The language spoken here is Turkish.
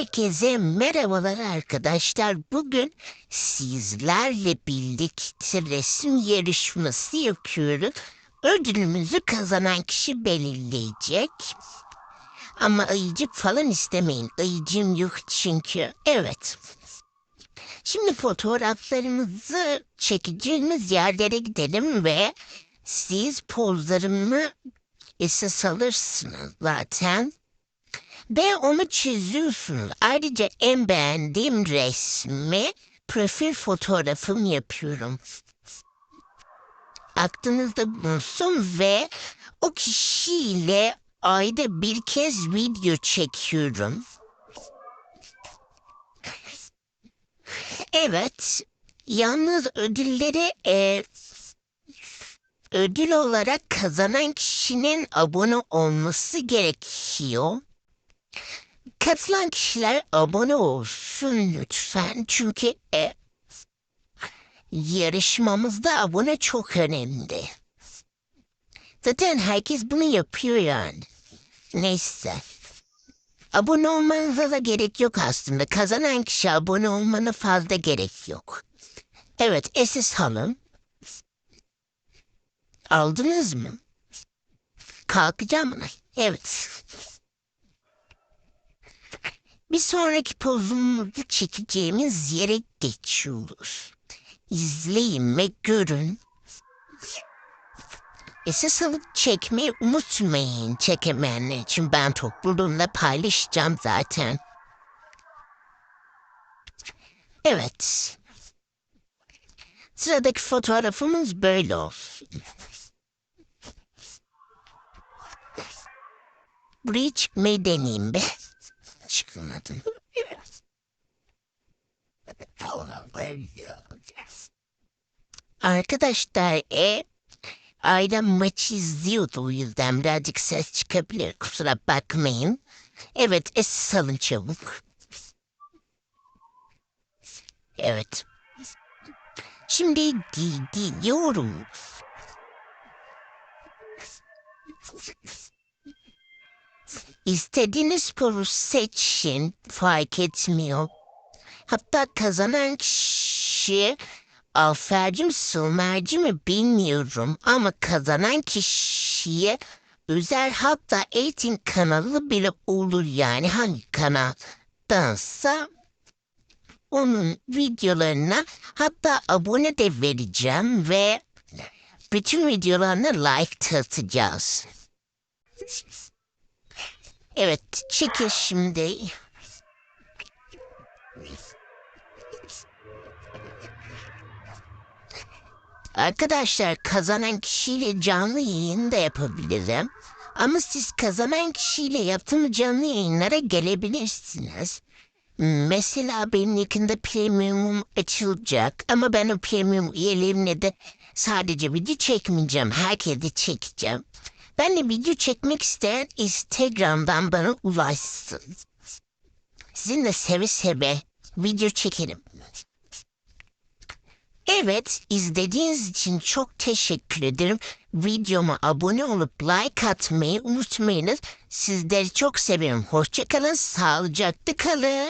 Herkese merhabalar arkadaşlar. Bugün sizlerle birlikte resim yarışması yapıyoruz. Ödülümüzü kazanan kişi belirleyecek. Ama ayıcık falan istemeyin. Ayıcım yok çünkü. Evet. Şimdi fotoğraflarımızı çekeceğimiz yerlere gidelim ve siz pozlarımı esas alırsınız zaten. Ve onu çiziyorsunuz. Ayrıca en beğendiğim resmi profil fotoğrafım yapıyorum. Aklınızda bulunsun ve o kişiyle ayda bir kez video çekiyorum. Evet, yalnız ödülleri e, ödül olarak kazanan kişinin abone olması gerekiyor. Katılan kişiler abone olsun lütfen çünkü e, yarışmamızda abone çok önemli. Zaten herkes bunu yapıyor yani. Neyse. Abone olmanıza da gerek yok aslında. Kazanan kişi abone olmana fazla gerek yok. Evet, esas alın. Aldınız mı? Kalkacağım? Evet. Bir sonraki pozumuzu çekeceğimiz yere geçiyoruz. İzleyin ve görün. Esas alıp çekmeyi unutmayın çekemeyenler için ben topluluğumla paylaşacağım zaten. Evet. Sıradaki fotoğrafımız böyle olsun. Buraya çıkmayı deneyeyim be. Arkadaşlar e, ailem maç izliyordu o yüzden birazcık ses çıkabilir kusura bakmayın. Evet es alın çabuk. Evet. Şimdi gidiyorum. İstediğiniz sporu seçin fark etmiyor. Hatta kazanan kişi Alferci Sılmerci mi bilmiyorum ama kazanan kişiye özel hatta eğitim kanalı bile olur yani hangi kanaldansa onun videolarına hatta abone de vereceğim ve bütün videolarına like atacağız. Evet, çekil şimdi. Arkadaşlar kazanan kişiyle canlı yayın da yapabilirim. Ama siz kazanan kişiyle yaptığım canlı yayınlara gelebilirsiniz. Mesela benim yakında premiumum açılacak ama ben o premium üyeliğimle de sadece video çekmeyeceğim. Herkese çekeceğim. Ben de video çekmek isteyen Instagram'dan bana ulaşsın. Sizinle seve seve video çekerim. Evet, izlediğiniz için çok teşekkür ederim. Videoma abone olup like atmayı unutmayınız. Sizleri çok seviyorum. Hoşçakalın, sağlıcakla kalın.